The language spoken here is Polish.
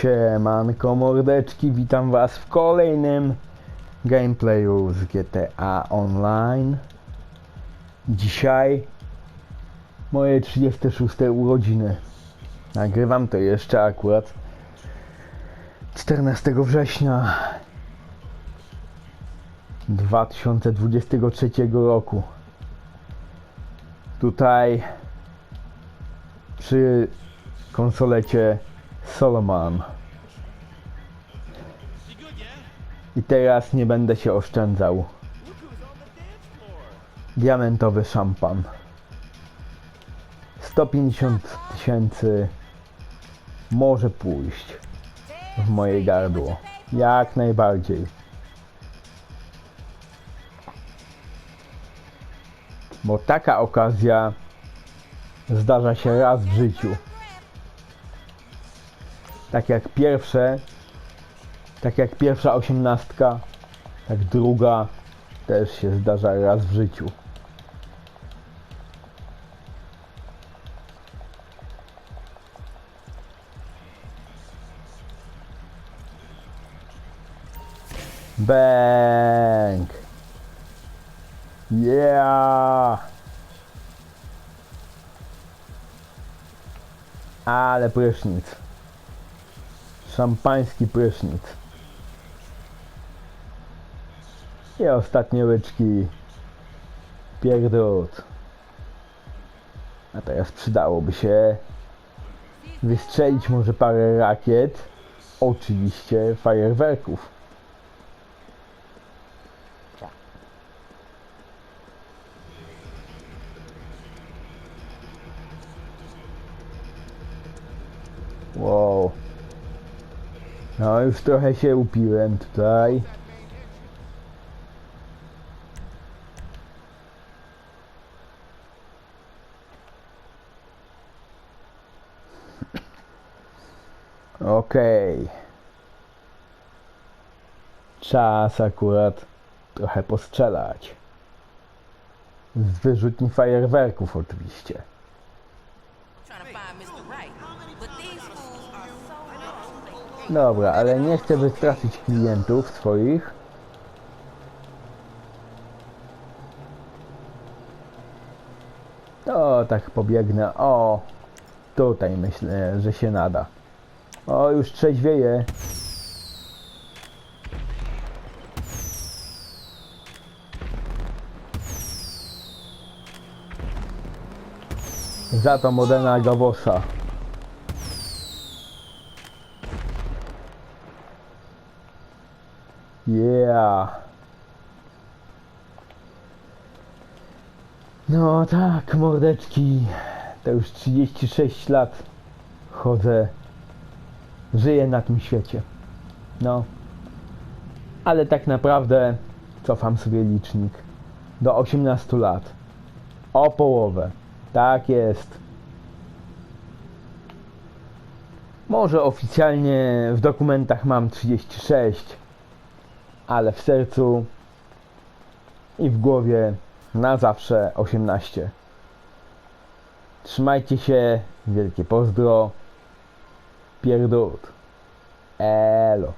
Siemanko mordeczki, witam was w kolejnym gameplayu z GTA Online. Dzisiaj moje 36 urodziny. Nagrywam to jeszcze akurat 14 września 2023 roku. Tutaj przy konsolecie Solomon. I teraz nie będę się oszczędzał. Diamentowy szampan. 150 tysięcy może pójść w moje gardło. Jak najbardziej. Bo taka okazja zdarza się raz w życiu. Tak jak pierwsze, tak jak pierwsza osiemnastka, tak druga też się zdarza raz w życiu. Bang! Yeah! Ale prysznic. Szampański prysznic. I ostatnie łyczki. Pierdód. A teraz przydałoby się wystrzelić może parę rakiet. Oczywiście fajerwerków. Wow. No już trochę się upiłem tutaj. Okej. Czas akurat trochę postrzelać. Z wyrzutni fajerwerków oczywiście. Dobra, ale nie chcę wystraszyć klientów swoich. To tak pobiegnę. O, tutaj myślę, że się nada. O, już trzeźwieje. Za to Modena Gavosa. Yeah. No tak, mordeczki. To już 36 lat chodzę, żyję na tym świecie. No. Ale tak naprawdę cofam sobie licznik do 18 lat. O połowę. Tak jest. Może oficjalnie w dokumentach mam 36, ale w sercu i w głowie na zawsze 18. Trzymajcie się, wielkie pozdro, pierdód, elo.